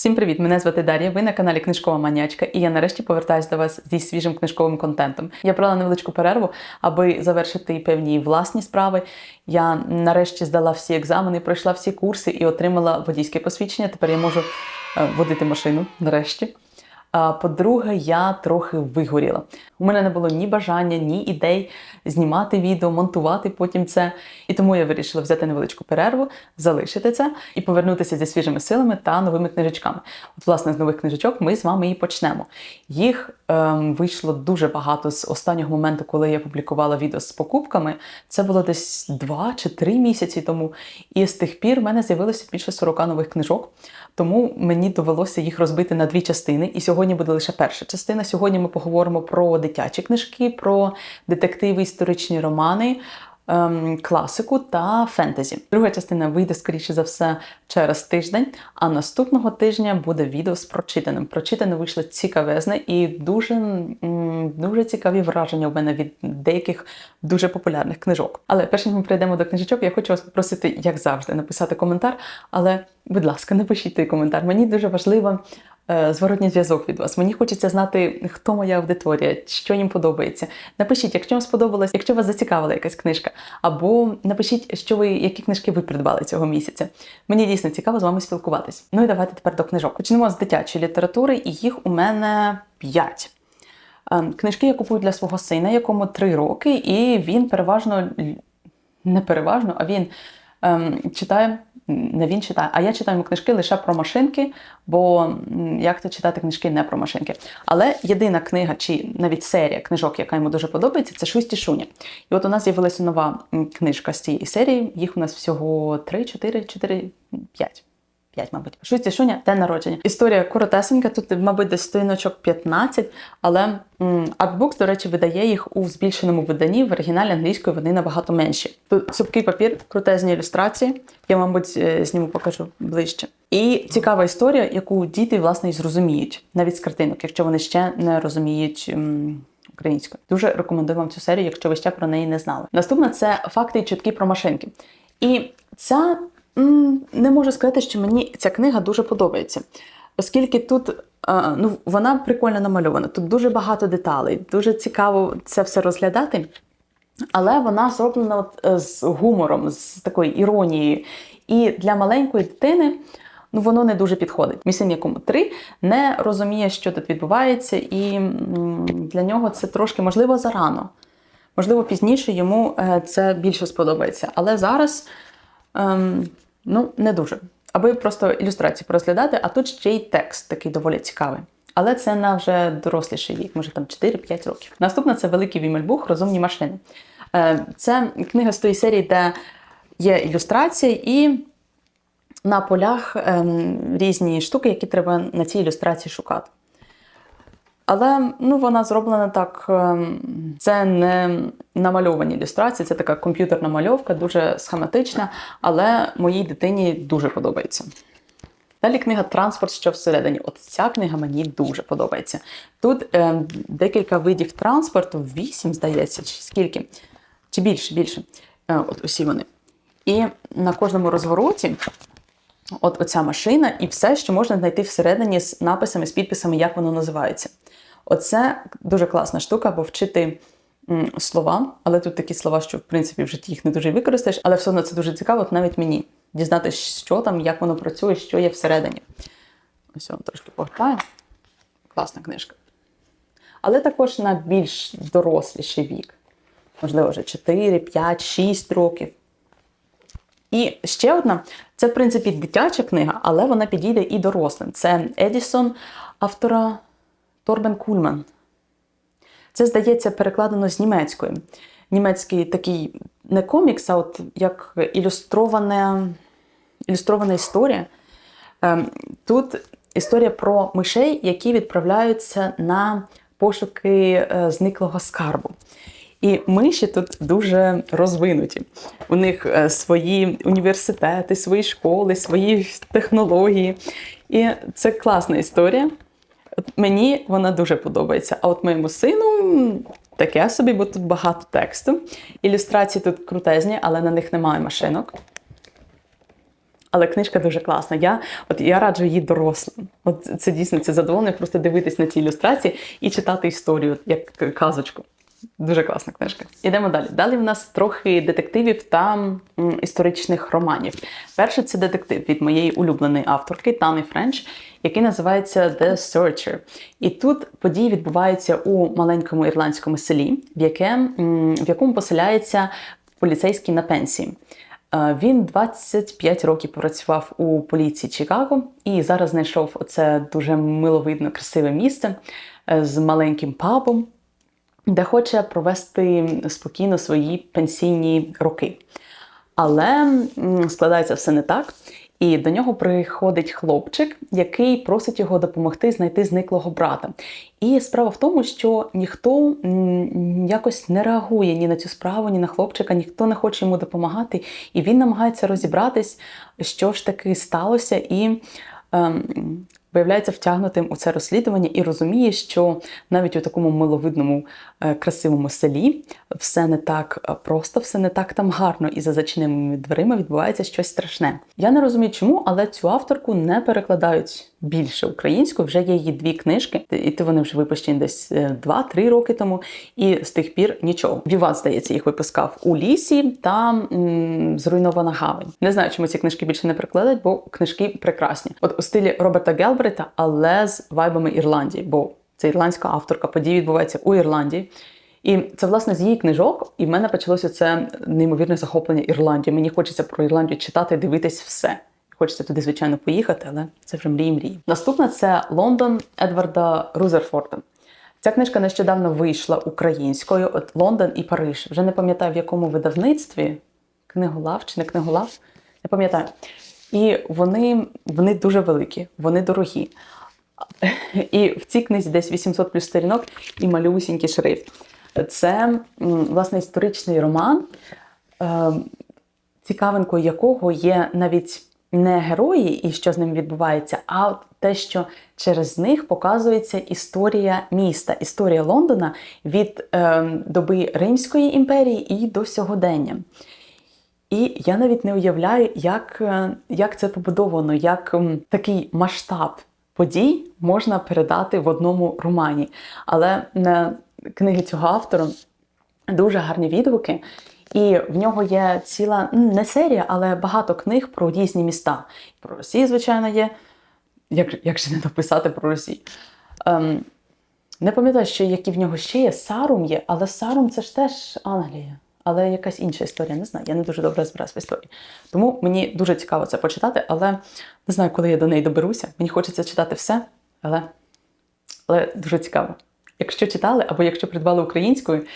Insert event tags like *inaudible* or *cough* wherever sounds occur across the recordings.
Всім привіт! Мене звати Дар'я. Ви на каналі Книжкова Манячка, і я нарешті повертаюся до вас зі свіжим книжковим контентом. Я брала невеличку перерву, аби завершити певні власні справи. Я нарешті здала всі екзамени, пройшла всі курси і отримала водійське посвідчення. Тепер я можу е, водити машину нарешті. По-друге, я трохи вигоріла. У мене не було ні бажання, ні ідей знімати відео, монтувати потім це. І тому я вирішила взяти невеличку перерву, залишити це і повернутися зі свіжими силами та новими книжечками. От, власне, з нових книжечок ми з вами і почнемо. Їх ем, вийшло дуже багато з останнього моменту, коли я публікувала відео з покупками. Це було десь два чи три місяці тому. І з тих пір в мене з'явилося більше 40 нових книжок. Тому мені довелося їх розбити на дві частини. І сьогодні буде лише перша частина. Сьогодні ми поговоримо про дитячі книжки, про детективи, історичні романи. ем, Класику та фентезі. Друга частина вийде, скоріше за все, через тиждень, а наступного тижня буде відео з прочитаним. Прочитане вийшло цікавезне і дуже, дуже цікаві враження у мене від деяких дуже популярних книжок. Але перш ніж ми прийдемо до книжечок, я хочу вас попросити, як завжди, написати коментар. Але, будь ласка, напишіть той коментар. Мені дуже важливо зворотній зв'язок від вас. Мені хочеться знати, хто моя аудиторія, що їм подобається. Напишіть, якщо вам сподобалось, якщо вас зацікавила якась книжка, або напишіть, що ви, які книжки ви придбали цього місяця. Мені дійсно цікаво з вами спілкуватись. Ну і давайте тепер до книжок. Почнемо з дитячої літератури, і їх у мене п'ять. Ем, Книжки я купую для свого сина, якому три роки, і він переважно не переважно, а він ем, читає. Не він читає, а я читаю книжки лише про машинки, бо як то читати книжки не про машинки. Але єдина книга, чи навіть серія книжок, яка йому дуже подобається, це Шусті Шуні. І от у нас з'явилася нова книжка з цієї серії. Їх у нас всього 3, 4, 4, 5. 5, мабуть. Шусті Шуня, день народження. Історія коротесенька, тут, мабуть, десь сторіночок 15, але Artbooks, до речі, видає їх у збільшеному виданні, в оригіналі англійської вони набагато менші. Тут цупкий папір, крутезні ілюстрації. Я, мабуть, е, зніму покажу ближче. І цікава історія, яку діти, власне, і зрозуміють, навіть з картинок, якщо вони ще не розуміють. Українською. Дуже рекомендую вам цю серію, якщо ви ще про неї не знали. Наступна це факти і чутки про машинки. І ця не можу сказати, що мені ця книга дуже подобається, оскільки тут ну, вона прикольно намальована. Тут дуже багато деталей, дуже цікаво це все розглядати. Але вона зроблена от, е, з гумором, з такою іронією. І для маленької дитини ну, воно не дуже підходить. Мій син, якому три, не розуміє, що тут відбувається, і для нього це трошки можливо зарано. Можливо, пізніше йому е, це більше сподобається. Але зараз ем, ну, не дуже. Аби просто ілюстрації порозглядати, а тут ще й текст такий доволі цікавий. Але це на вже доросліший вік, може там 4-5 років. Наступна це великий Вімельбух Розумні машини. Е, Це книга з тої серії, де є ілюстрація, і на полях ем, різні штуки, які треба на цій ілюстрації шукати. Але ну, вона зроблена так. ем, Це не намальовані ілюстрації, це така комп'ютерна мальовка, дуже схематична, але моїй дитині дуже подобається. Далі книга Транспорт, що всередині. От ця книга мені дуже подобається. Тут ем, декілька видів транспорту, вісім, здається, чи скільки, чи більше, більше. Е, от усі вони. І на кожному розвороті от оця машина і все, що можна знайти всередині з написами, з підписами, як воно називається. Оце дуже класна штука, бо вчити слова, але тут такі слова, що в принципі в житті їх не дуже використаєш, але все одно це дуже цікаво, навіть мені дізнатися, що там, як воно працює, що є всередині. Ось вам трошки погортаю. Класна книжка. Але також на більш доросліший вік. Можливо, вже 4, 5, 6 років. І ще одна це, в принципі, дитяча книга, але вона підійде і дорослим. Це Едісон автора Торбен Кульман. Це, здається, перекладено з німецької. Німецький такий не комікс, а от як ілюстрована, ілюстрована історія. Ем, Тут історія про мишей, які відправляються на пошуки е, зниклого скарбу. І миші тут дуже розвинуті. У них е, свої університети, свої школи, свої технології. І це класна історія. Мені вона дуже подобається. А от моєму сину таке собі, бо тут багато тексту. Ілюстрації тут крутезні, але на них немає машинок. Але книжка дуже класна. Я от я раджу її дорослим. От це дійсно це задоволення просто дивитись на ці ілюстрації і читати історію як казочку. Дуже класна книжка. Ідемо далі. Далі в нас трохи детективів та м, історичних романів. Перший це детектив від моєї улюбленої авторки Тани Френч, який називається The Searcher. І тут події відбуваються у маленькому ірландському селі, в, яке, м, в якому поселяється поліцейський на пенсії. Е, Він 25 років працював у поліції Чикаго і зараз знайшов оце дуже миловидно красиве місце е, з маленьким пабом, де хоче провести спокійно свої пенсійні роки. Але складається все не так. І до нього приходить хлопчик, який просить його допомогти знайти зниклого брата. І справа в тому, що ніхто якось не реагує ні на цю справу, ні на хлопчика, ніхто не хоче йому допомагати. І він намагається розібратись, що ж таки сталося, і ем, виявляється втягнутим у це розслідування і розуміє, що навіть у такому миловидному, е, красивому селі все не так е, просто, все не так там гарно, і за зачиненими дверима відбувається щось страшне. Я не розумію, чому, але цю авторку не перекладають більше українською. Вже є її дві книжки, і то вони вже випущені десь е, 2-3 роки тому, і з тих пір нічого. Віват, здається, їх випускав у лісі та м, зруйнована гавань. Не знаю, чому ці книжки більше не перекладають, бо книжки прекрасні. От у стилі Роберта Гелбрета, але з вайбами Ірландії, бо це ірландська авторка, події відбуваються у Ірландії. І це власне з її книжок, і в мене почалося це неймовірне захоплення Ірландії. Мені хочеться про Ірландію читати, дивитись все. Хочеться туди, звичайно, поїхати, але це вже мрії мрії. Наступна це Лондон Едварда Рузерфорда. Ця книжка нещодавно вийшла українською. От Лондон і Париж. Вже не пам'ятаю в якому видавництві. Книголав чи не книголав? Не пам'ятаю. І вони, вони дуже великі, вони дорогі. І в цій книзі десь 800 плюс сторінок і малюсінький шрифт. Це власне історичний роман, е, цікавинкою якого є навіть не герої і що з ними відбувається, а те, що через них показується історія міста, історія Лондона від е, доби Римської імперії і до сьогодення. І я навіть не уявляю, як, е, як це побудовано, як такий масштаб подій можна передати в одному романі. Але на книги цього автора дуже гарні відгуки. І в нього є ціла м, не серія, але багато книг про різні міста. Про Росію, звичайно, є. Як, як же не написати про Росію? Ем, не пам'ятаю, що які в нього ще є. Сарум є, але Сарум це ж теж Англія. Але якась інша історія, не знаю. Я не дуже добре розбираюсь в історії. Тому мені дуже цікаво це почитати, але не знаю, коли я до неї доберуся. Мені хочеться читати все, але, але дуже цікаво. Якщо читали або якщо придбали українською,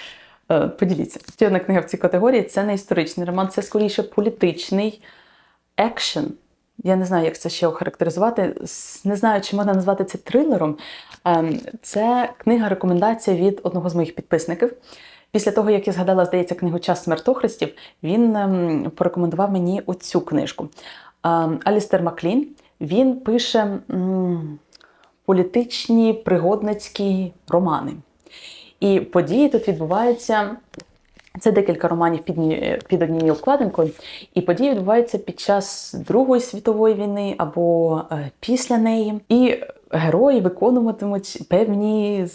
поділіться. Ще одна книга в цій категорії це не історичний роман, це скоріше політичний екшен. Я не знаю, як це ще охарактеризувати. Не знаю, чи можна назвати це трилером. Ем, Це книга рекомендація від одного з моїх підписників. Після того, як я згадала, здається, книгу Час смертохрестів, він ем, порекомендував мені оцю книжку. Ем, Алістер Маклін він пише м, політичні пригодницькі романи. І події тут відбуваються. Це декілька романів під, під однією обкладинкою, і події відбуваються під час Другої світової війни або е, після неї. І герої виконуватимуть певні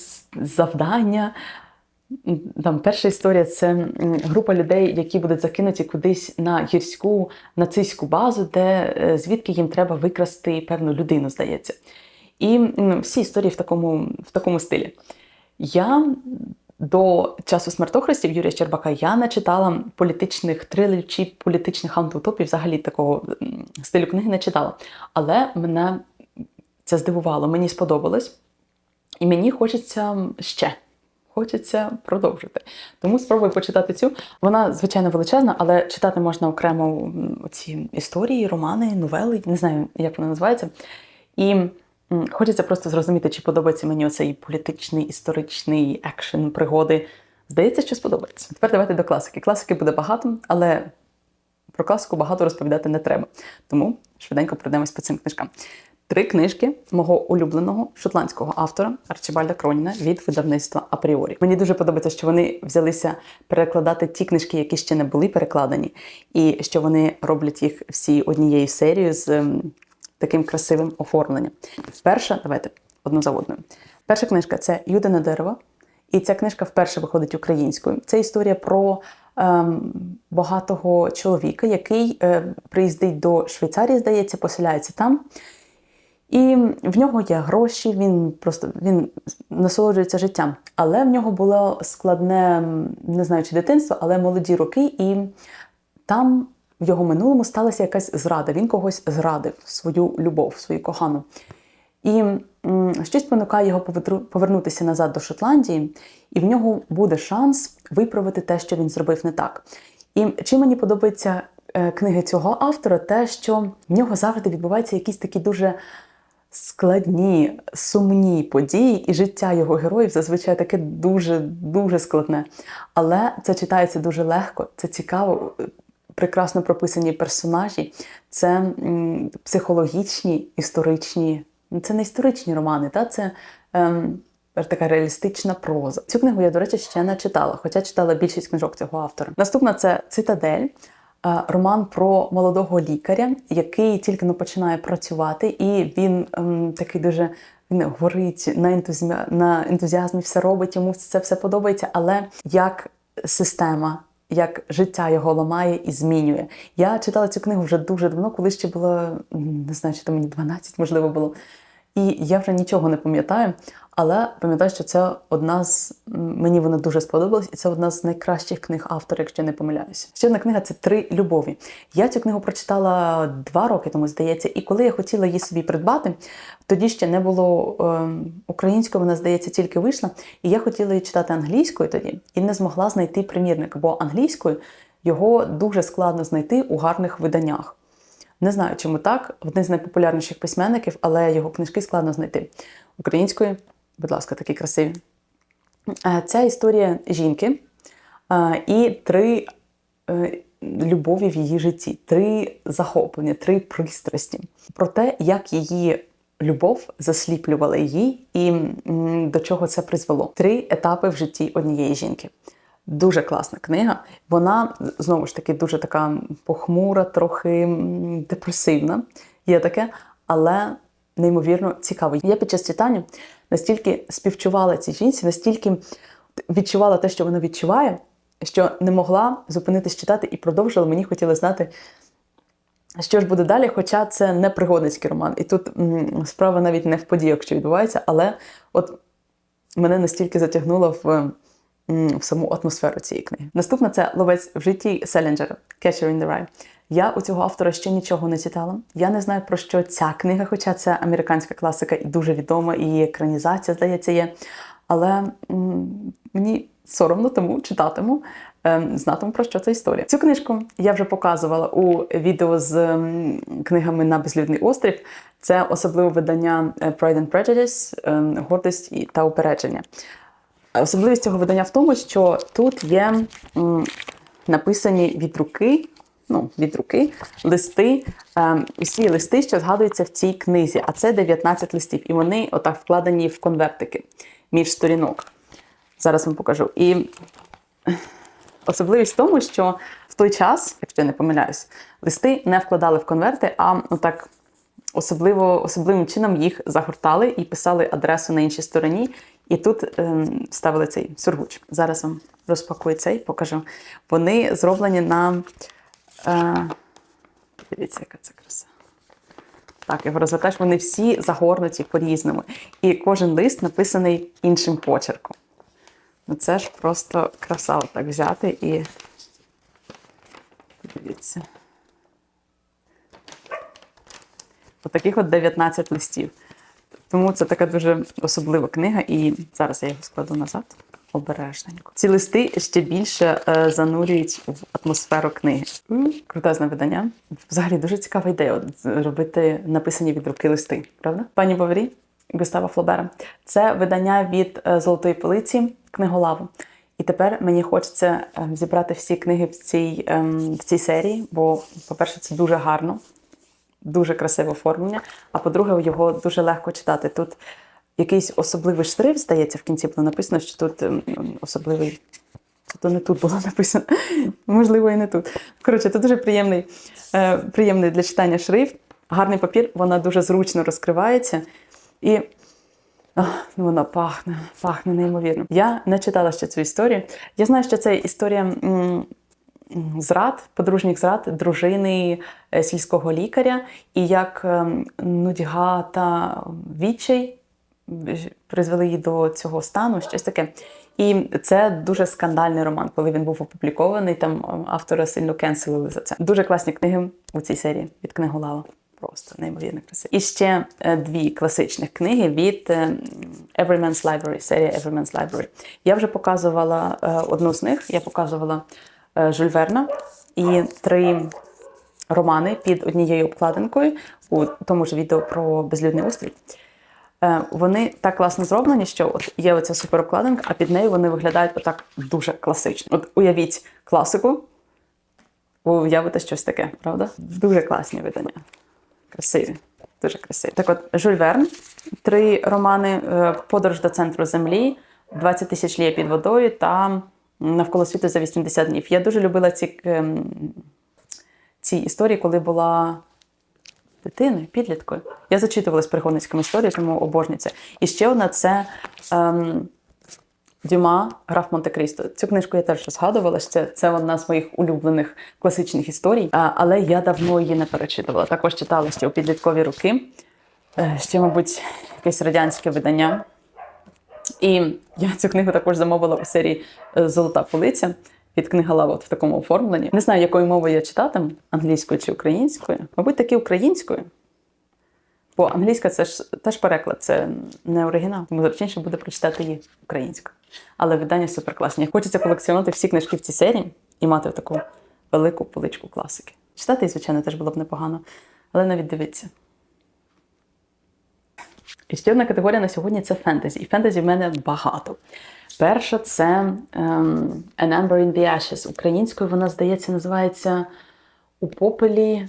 завдання. Там перша історія це група людей, які будуть закинуті кудись на гірську нацистську базу, де е, звідки їм треба викрасти певну людину, здається. І всі історії в такому, в такому стилі. Я до часу смертохрестів Юрія Щербака я не читала політичних трилерів чи політичних антиутопій, взагалі такого стилю книги не читала. Але мене це здивувало, мені сподобалось, і мені хочеться ще. Хочеться продовжити. Тому спробую почитати цю. Вона, звичайно, величезна, але читати можна окремо ці історії, романи, новели, не знаю, як вона називається. І хочеться просто зрозуміти, чи подобається мені оцей політичний, історичний екшен, пригоди. Здається, що сподобається. Тепер давайте до класики. Класики буде багато, але про класику багато розповідати не треба. Тому швиденько пройдемось по цим книжкам. Три книжки мого улюбленого шотландського автора Арчибальда Кроніна від видавництва Апріорі. Мені дуже подобається, що вони взялися перекладати ті книжки, які ще не були перекладені, і що вони роблять їх всі однією серією з таким красивим оформленням. Перша, давайте одну за одною. Перша книжка це Юдине дерево. І ця книжка вперше виходить українською. Це історія про ем, багатого чоловіка, який е, приїздить до Швейцарії, здається, поселяється там. І в нього є гроші, він просто він насолоджується життям. Але в нього було складне, не знаю, чи дитинство, але молоді роки, і там в його минулому сталася якась зрада. Він когось зрадив, свою любов, свою кохану. І щось спонукає його повернутися назад до Шотландії, і в нього буде шанс виправити те, що він зробив не так. І чим мені подобається е, книги цього автора, те, що в нього завжди відбуваються якісь такі дуже складні, сумні події, і життя його героїв зазвичай таке дуже дуже складне. Але це читається дуже легко, це цікаво, прекрасно прописані персонажі, це психологічні, історичні. ну, Це не історичні романи, та це ем, така реалістична проза. Цю книгу я, до речі, ще не читала, хоча читала більшість книжок цього автора. Наступна це Цитадель. е, Роман про молодого лікаря, який тільки но починає працювати, і він ем, такий дуже він горить на, ентузі... на ентузіазмі, все робить, йому це все подобається. Але як система, як життя його ламає і змінює. Я читала цю книгу вже дуже давно, коли ще було не знаю, чи то мені 12, можливо, було. І я вже нічого не пам'ятаю, але пам'ятаю, що це одна з мені вона дуже сподобалась, і це одна з найкращих книг автора, якщо не помиляюся. Ще одна книга це три любові. Я цю книгу прочитала два роки тому, здається, і коли я хотіла її собі придбати, тоді ще не було ем, українською, вона здається, тільки вийшла. І я хотіла її читати англійською тоді і не змогла знайти примірник, бо англійською його дуже складно знайти у гарних виданнях. Не знаю, чому так. Один з найпопулярніших письменників, але його книжки складно знайти. Українською, будь ласка, такі красиві. Е, Ця історія жінки е, і три е, любові в її житті, три захоплення, три пристрасті. Про те, як її любов засліплювала її і до чого це призвело. Три етапи в житті однієї жінки. Дуже класна книга. Вона знову ж таки дуже така похмура, трохи депресивна. Є таке, але неймовірно цікаво. Я під час читання настільки співчувала цій жінці, настільки відчувала те, що вона відчуває, що не могла зупинитись читати і продовжила. Мені хотілося знати, що ж буде далі, хоча це не пригодницький роман. І тут справа навіть не в подіях, що відбувається, але от мене настільки затягнуло в, в саму атмосферу цієї книги. Наступна це Ловець в житті Селінджера Catcher in the Rye. Я у цього автора ще нічого не читала. Я не знаю про що ця книга, хоча це американська класика і дуже відома, і екранізація, здається, є. Але мені соромно тому читатиму, ем, знатиму про що це історія. Цю книжку я вже показувала у відео з книгами на безлюдний острів. Це особливе видання е, Pride and Prejudice, ем, гордість та упередження. Особливість цього видання в тому, що тут є написані від руки, ну, від руки листи, ем, усі листи, що згадуються в цій книзі, а це 19 листів. І вони отак вкладені в конвертики між сторінок. Зараз вам покажу. І особливість в тому, що в той час, якщо я не помиляюсь, листи не вкладали в конверти, а отак особливо, особливим чином їх загортали і писали адресу на іншій стороні. І тут ем, ставили цей сургуч. Зараз вам розпакую цей, покажу. Вони зроблені на. Е, дивіться, яка це краса. Так, його розвертаєш, вони всі загорнуті по-різному. І кожен лист написаний іншим почерком. Ну це ж просто краса отак взяти і. Дивіться. Отаких от 19 листів. Тому це така дуже особлива книга, і зараз я його складу назад обережненько. Ці листи ще більше е, занурюють в атмосферу книги. Крутезне видання. Взагалі дуже цікава ідея от, робити написані від руки листи, правда? Пані Баварі, Густава Флобера. Це видання від е, Золотої полиці книголаву. І тепер мені хочеться е, зібрати всі книги в цій, ем, в цій серії, бо, по-перше, це дуже гарно. дуже красиве оформлення. А по-друге, його дуже легко читати. Тут якийсь особливий шрифт, здається, в кінці було написано, що тут ем, особливий. То не тут було *laughs* написано, можливо, і не тут. Коротше, це дуже приємний, е, приємний для читання шрифт. Гарний папір, вона дуже зручно розкривається. І ах, ну, вона пахне, пахне неймовірно. Я не читала ще цю історію. Я знаю, що це історія м, зрад, подружніх зрад, дружини е, сільського лікаря, і як ем, нудьга та відчай призвели її до цього стану, щось таке. І це дуже скандальний роман, коли він був опублікований. Там ем, автора сильно кенселили за це. Дуже класні книги у цій серії від книголава. Просто неймовірно красиві. І ще е, дві класичних книги від е, Everyman's Library, серія Everyman's Library. Я вже показувала е, одну з них. Я показувала е, Жюль Верна і три романи під однією обкладинкою у тому ж відео про безлюдний острів. Е, Вони так класно зроблені, що от є оця суперобкладинка, а під нею вони виглядають отак дуже класично. От уявіть класику, ви уявите щось таке, правда? Дуже класні видання. Красиві. Дуже красиві. Так от, Жюль Верн, три романи е, Подорож до центру землі, 20 тисяч лія під водою та Навколо світу за 80 днів. Я дуже любила ці, ем, ці історії, коли була дитиною, підліткою. Я зачитувалась пригодницькими історіями, тому обожнюю. І ще одна це ем, Дюма, граф Монте-Крісто. Цю книжку я теж згадувала. Це, це одна з моїх улюблених класичних історій, а, але я давно її не перечитувала. Також читала ще у підліткові роки. Е, Ще, мабуть, якесь радянське видання. І я цю книгу також замовила у серії е, Золота полиця від книголава в такому оформленні. Не знаю, якою мовою я читатиму, англійською чи українською. Мабуть, таки українською. Бо англійська це ж теж переклад, це не оригінал. Тому зручніше буде прочитати її українською. Але видання суперкласні. Хочеться колекціонувати всі книжки в цій серії і мати таку велику поличку класики. Читати звичайно, теж було б непогано, але навіть дивитися. І ще одна категорія на сьогодні це фентезі. І фентезі в мене багато. Перша це ем, An Amber in the Ashes. Українською вона, здається, називається У попелі.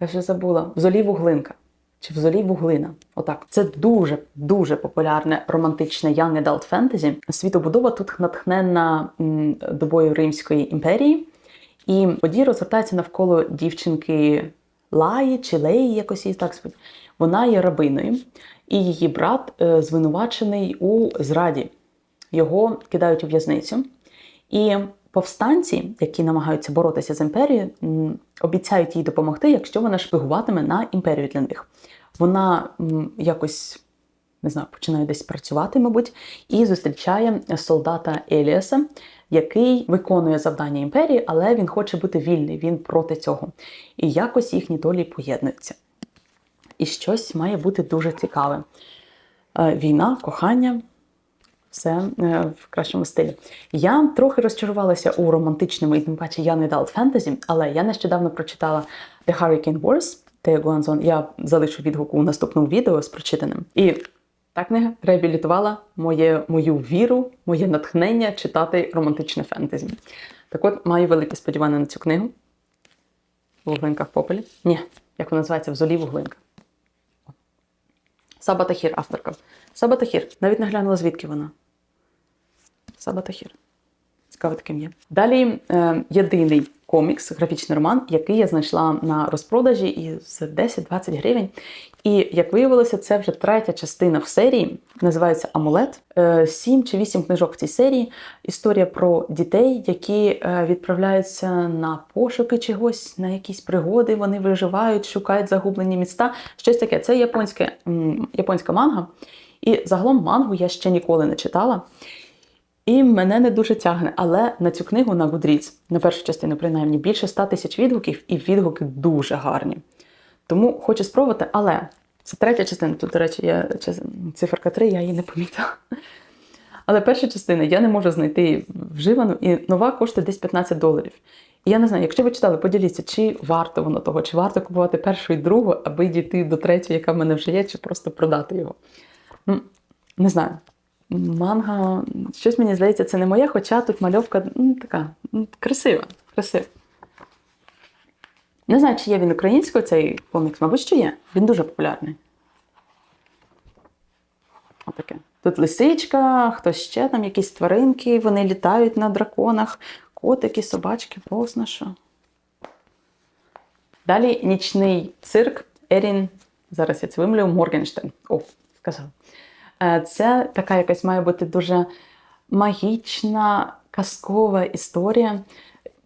Я вже забула. В золі вуглинка. Чи в золі вуглина. Отак. Це дуже дуже популярне романтичне young adult фентезі. Світобудова тут натхненна добою Римської імперії. І події розгортаються навколо дівчинки Лаї чи Леї, якось її так звуть. Вона є рабиною, і її брат е, звинувачений у зраді. Його кидають у в'язницю. І повстанці, які намагаються боротися з імперією, обіцяють їй допомогти, якщо вона шпигуватиме на імперію для них. Вона якось не знаю, починає десь працювати, мабуть, і зустрічає солдата Еліаса, який виконує завдання імперії, але він хоче бути вільний, він проти цього. І якось їхні долі поєднуються. І щось має бути дуже цікаве. Е, Війна, кохання, все е, в кращому стилі. Я трохи розчарувалася у романтичному і тим паче я не дал фентезі, але я нещодавно прочитала The Hurricane Wars Тео Гуанзон. Я залишу відгук у наступному відео з прочитаним. І та книга реабілітувала моє, мою віру, моє натхнення читати романтичне фентезі. Так от маю велике сподівання на цю книгу. Вуглинка в попелі. Ні, як вона називається? В золі вуглинка. Саба Тахір, авторка. Саба Тахір. Навіть не глянула, звідки вона. Саба Тахір. Цікаве таким є. Далі е, єдиний комікс, графічний роман, який я знайшла на розпродажі і за 10-20 гривень. І як виявилося, це вже третя частина в серії, називається Амулет. Е, Сім чи вісім книжок в цій серії. Історія про дітей, які е, відправляються на пошуки чогось, на якісь пригоди. Вони виживають, шукають загублені міста. Щось таке. Це японське, японська манга. І загалом мангу я ще ніколи не читала. І мене не дуже тягне, але на цю книгу на Goodreads, на першу частину, принаймні, більше 100 тисяч відгуків, і відгуки дуже гарні. Тому хочу спробувати, але це третя частина. Тут, до речі, я циферка 3, я її не помітила. Але перша частина я не можу знайти вживану, і нова коштує десь 15 доларів. І я не знаю, якщо ви читали, поділіться, чи варто воно того, чи варто купувати першу і другу, аби дійти до третьої, яка в мене вже є, чи просто продати його. Ну, не знаю. Манга, щось мені здається, це не моє, хоча тут мальовка ну, така ну, красива. красива. Не знаю, чи є він українською цей комікс, мабуть, що є. Він дуже популярний. Отаке. Тут лисичка, хтось ще там якісь тваринки, вони літають на драконах, котики, собачки, бозна що. Далі нічний цирк Ерін. Зараз я це вимлю Моргенштерн. О, сказав. Е, Це така якась має бути дуже магічна, казкова історія.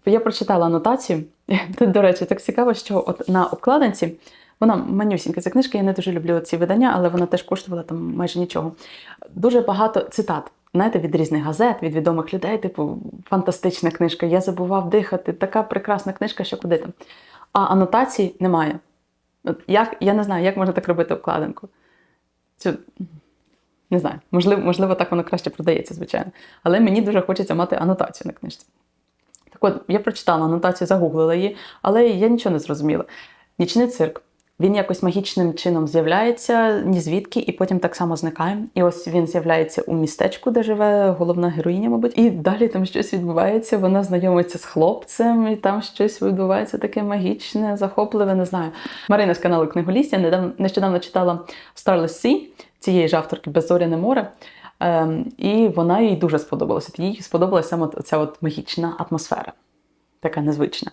Я прочитала анотацію. *laughs* Тут, до речі, так цікаво, що от на обкладинці вона манюсінька ця книжка, я не дуже люблю ці видання, але вона теж коштувала там майже нічого. Дуже багато цитат. Знаєте, від різних газет, від відомих людей, типу, фантастична книжка, я забував дихати, така прекрасна книжка, що куди там. А анотацій немає. От як, я не знаю, як можна так робити обкладинку. Це, не знаю, можливо, можливо, так воно краще продається, звичайно. Але мені дуже хочеться мати анотацію на книжці. Так от, я прочитала анотацію, загуглила її, але я нічого не зрозуміла. Нічний цирк. Він якось магічним чином з'являється, ні звідки, і потім так само зникає. І ось він з'являється у містечку, де живе головна героїня, мабуть. І далі там щось відбувається. Вона знайомиться з хлопцем, і там щось відбувається таке магічне, захопливе, не знаю. Марина з каналу Книголістя недавно нещодавно читала Starless Sea цієї ж авторки Беззоряне море. Ем, і вона їй дуже сподобалася. Їй сподобалася саме ця от магічна атмосфера, така незвична.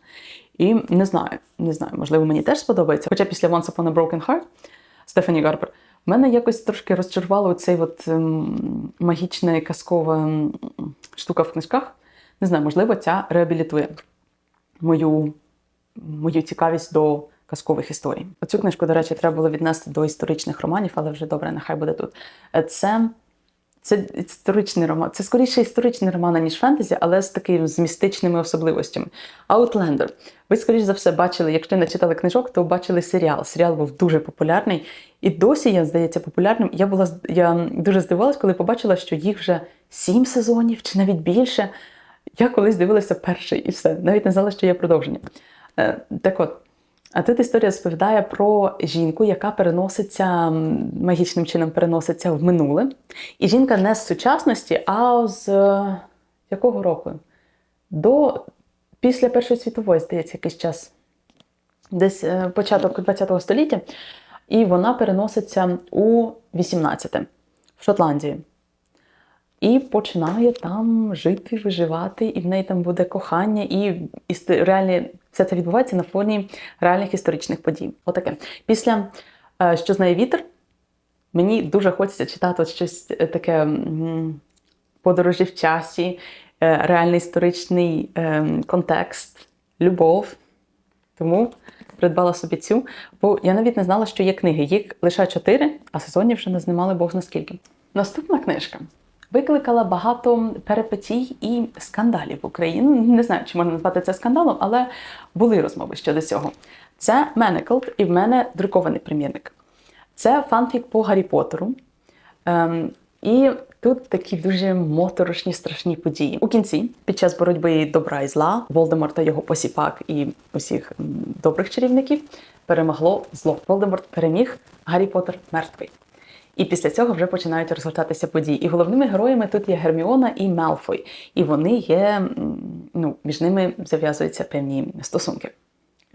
І не знаю, не знаю, можливо, мені теж сподобається. Хоча після Once Upon a Broken Heart Стефані Гарпер мене якось трошки розчарувало цей от ем, магічна казкова ем, штука в книжках. Не знаю, можливо, ця реабілітує мою, мою цікавість до казкових історій. Оцю книжку, до речі, треба було віднести до історичних романів, але вже добре, нехай буде тут. Е, Це це історичний роман. Це скоріше історичний роман, ніж фентезі, але з такими з містичними особливостями. Outlander. Ви, скоріш за все, бачили, якщо не читали книжок, то бачили серіал. Серіал був дуже популярний. І досі, я здається, популярним. Я була я дуже здивувалась, коли побачила, що їх вже сім сезонів чи навіть більше. Я колись дивилася перший і все. Навіть не знала, що є продовження. Е, так от. А тут історія розповідає про жінку, яка переноситься магічним чином переноситься в минуле. І жінка не з сучасності, а з е, якого року? До після Першої світової, здається, якийсь час, десь е, початок ХХ століття. І вона переноситься у 18 в Шотландії. І починає там жити, виживати, і в неї там буде кохання, і реальні все це відбувається на фоні реальних історичних подій. Отаке. Після е, що знає вітер, мені дуже хочеться читати щось е, таке подорожі в часі, е, реальний історичний контекст, любов. Тому придбала собі цю, бо я навіть не знала, що є книги. Їх лише чотири, а сезонів вже не знімали Бог зна скільки. Наступна книжка викликала багато перипетій і скандалів в Україні. Не знаю, чи можна назвати це скандалом, але були розмови щодо цього. Це Manacled, і в мене друкований примірник. Це фанфік по Гаррі Поттеру. Ем, і тут такі дуже моторошні, страшні події. У кінці, під час боротьби добра і зла, Волдеморта, його посіпак і усіх добрих чарівників перемогло зло. Волдеморт переміг, Гаррі Поттер мертвий. І після цього вже починають розгортатися події. І головними героями тут є Герміона і Мелфой. І вони є, ну, між ними зав'язуються певні стосунки,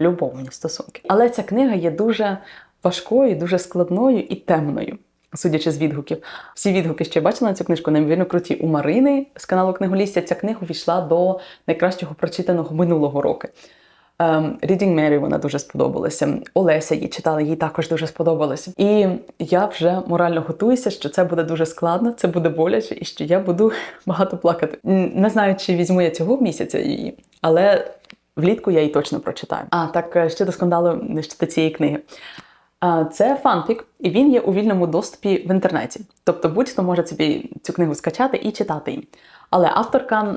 любовні стосунки. Але ця книга є дуже важкою, дуже складною і темною. Судячи з відгуків, всі відгуки, що я бачила на цю книжку, неймовірно круті. У Марини з каналу Книголістя ця книга увійшла до найкращого прочитаного минулого року. Ем, Reading Mary вона дуже сподобалася. Олеся її читала, їй також дуже сподобалося. І я вже морально готуюся, що це буде дуже складно, це буде боляче, і що я буду *laughs* багато плакати. Не знаю, чи візьму я цього місяця її, але влітку я її точно прочитаю. А так ще щодо скандалу щодо цієї книги. Це фанфік, і він є у вільному доступі в інтернеті. Тобто будь-хто може собі цю книгу скачати і читати її. Але авторка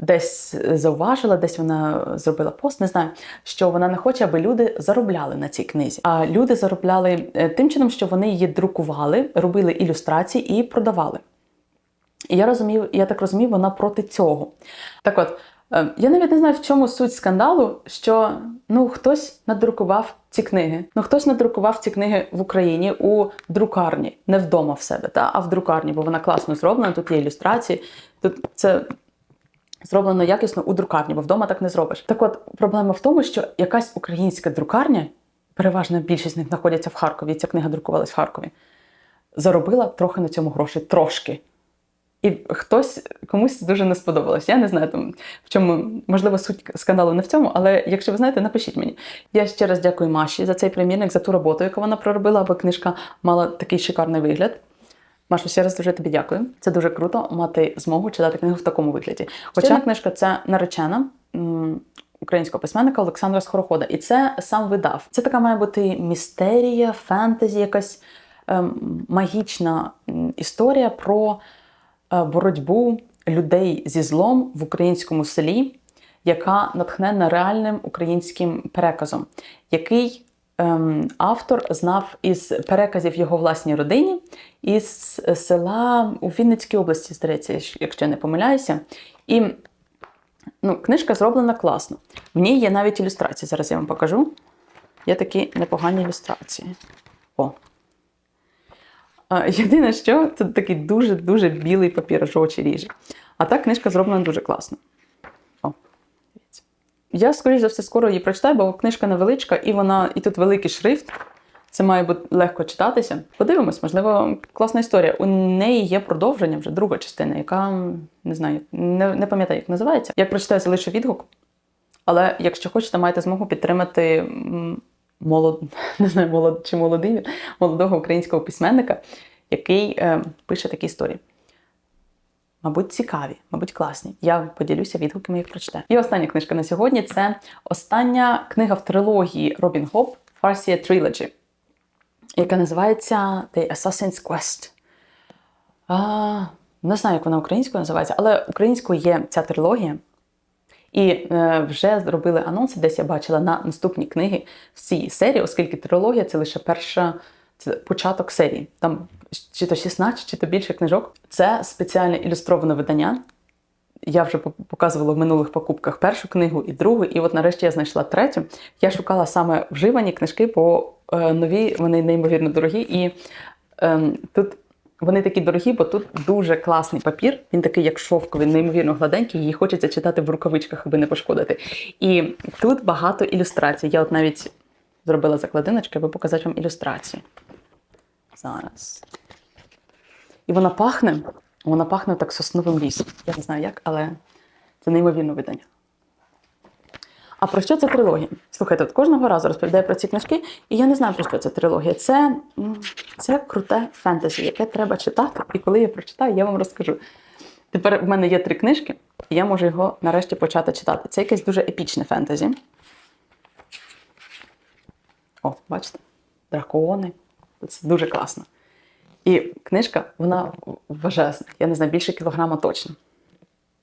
десь зауважила, десь вона зробила пост, не знаю, що вона не хоче, аби люди заробляли на цій книзі. А люди заробляли е, тим чином, що вони її друкували, робили ілюстрації і продавали. І я розумію, я так розумію, вона проти цього. Так от, я навіть не знаю, в чому суть скандалу, що ну хтось надрукував ці книги. Ну хтось надрукував ці книги в Україні у друкарні, не вдома в себе, та, а в друкарні, бо вона класно зроблена, тут є ілюстрації. Тут це зроблено якісно у друкарні, бо вдома так не зробиш. Так от проблема в тому, що якась українська друкарня, переважна більшість з них знаходяться в Харкові, ця книга друкувалась в Харкові, заробила трохи на цьому гроші, трошки. І хтось комусь дуже не сподобалось. Я не знаю там в чому, можливо, суть скандалу не в цьому, але якщо ви знаєте, напишіть мені. Я ще раз дякую Маші за цей примірник, за ту роботу, яку вона проробила, аби книжка мала такий шикарний вигляд. Машу, ще раз дуже тобі дякую. Це дуже круто мати змогу читати книгу в такому вигляді. Хоча книжка це наречена українського письменника Олександра Скорохода. І це сам видав. Це така має бути містерія, фентезі, якась ем, магічна історія про боротьбу людей зі злом в українському селі, яка натхнена реальним українським переказом, який ем, автор знав із переказів його власній родині, із села у Вінницькій області, здається, якщо я не помиляюся. І ну, книжка зроблена класно. В ній є навіть ілюстрації. Зараз я вам покажу. Є такі непогані ілюстрації. О. Єдине, що тут такий дуже-дуже білий папір, аж очі ріже. А так книжка зроблена дуже класно. О. Я, скоріш за все, скоро її прочитаю, бо книжка невеличка, і вона, і тут великий шрифт. Це має бути легко читатися. Подивимось, можливо, класна історія. У неї є продовження вже друга частина, яка не знаю, не, не пам'ятаю, як називається. Я прочитаю залишу відгук. Але якщо хочете, маєте змогу підтримати молод, *laughs* не знаю, молод чи молодий, молодого українського письменника, який е, пише такі історії. Мабуть, цікаві, мабуть, класні. Я поділюся відгуками, їх прочитаю. І остання книжка на сьогодні це остання книга в трилогії Робін Хоп Farsia Trilogy, яка називається The Assassin's Quest. А, не знаю, як вона українською називається, але українською є ця трилогія. І е, вже зробили анонси, десь я бачила на наступні книги в цій серії, оскільки трилогія це лише перша, це початок серії. Там чи то 16, чи то більше книжок. Це спеціальне ілюстроване видання. Я вже показувала в минулих покупках першу книгу і другу, і от нарешті я знайшла третю. Я шукала саме вживані книжки, бо е, нові вони неймовірно дорогі. І ем, тут вони такі дорогі, бо тут дуже класний папір. Він такий, як шовковий, неймовірно гладенький. Її хочеться читати в рукавичках, аби не пошкодити. І тут багато ілюстрацій. Я от навіть зробила закладиночки, аби показати вам ілюстрації. Зараз. І вона пахне, вона пахне так сосновим лісом. Я не знаю як, але це неймовірне видання. А про що це трилогія? Слухайте, от кожного разу розповідаю про ці книжки, і я не знаю, про що це трилогія. Це, це круте фентезі, яке треба читати. І коли я прочитаю, я вам розкажу. Тепер в мене є три книжки, і я можу його нарешті почати читати. Це якесь дуже епічне фентезі. О, бачите? Дракони. Це дуже класно. І книжка, вона важезна. Я не знаю, більше кілограма точно.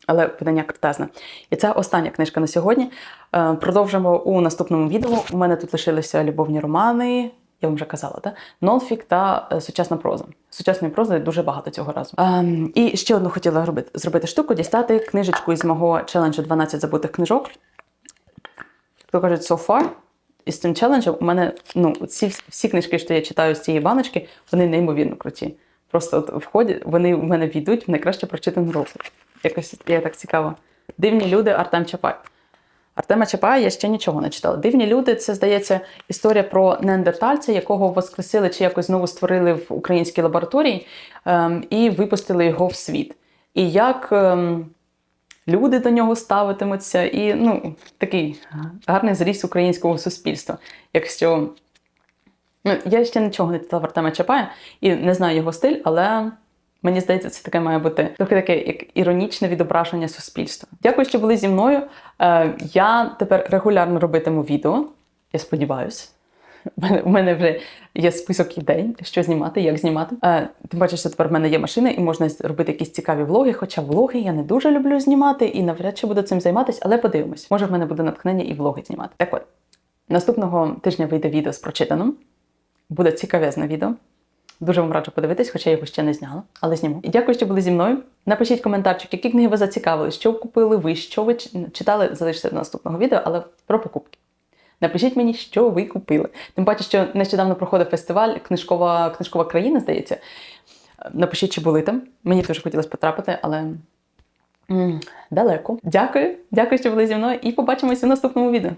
Але видання крутезне. І це остання книжка на сьогодні. Е, Продовжимо у наступному відео. У мене тут лишилися любовні романи. Я вам вже казала, так? Нонфік та е, сучасна проза. Сучасної прози дуже багато цього разу. Ем, і ще одну хотіла робити, зробити штуку: дістати книжечку із мого челенджу 12 забутих книжок. Хто кажуть, so far, із цим челенджем у мене ну, ці всі книжки, що я читаю з цієї баночки, вони неймовірно круті. Просто от в вони в мене війдуть в найкраще прочитану року. Якось я так цікаво. Дивні люди Артем Чапай. Артема Чапая я ще нічого не читала. Дивні люди це, здається, історія про неандертальця, якого воскресили чи якось знову створили в українській лабораторії ем, і випустили його в світ. І як ем, люди до нього ставитимуться, і ну, такий гарний зріст українського суспільства. Якщо ну, я ще нічого не читала Артема Чапая і не знаю його стиль, але мені здається, це таке має бути трохи таке як іронічне відображення суспільства. Дякую, що були зі мною. Е, я тепер регулярно робитиму відео. Я сподіваюся. У мене, вже є список ідей, що знімати, як знімати. Е, тим паче, що тепер в мене є машина і можна робити якісь цікаві влоги. Хоча влоги я не дуже люблю знімати і навряд чи буду цим займатися, але подивимось. Може, в мене буде натхнення і влоги знімати. Так от, наступного тижня вийде відео з прочитаним. Буде цікавезне відео. Дуже вам раджу подивитись, хоча я його ще не зняла, але зніму. І дякую, що були зі мною. Напишіть коментарчик, які книги ви зацікавили, що купили ви, що ви читали, залиште до наступного відео, але про покупки. Напишіть мені, що ви купили. Тим паче, що нещодавно проходив фестиваль Книжкова, книжкова країна, здається. Напишіть, чи були там. Мені дуже хотілося потрапити, але далеко. Дякую, дякую, що були зі мною, і побачимось у наступному відео.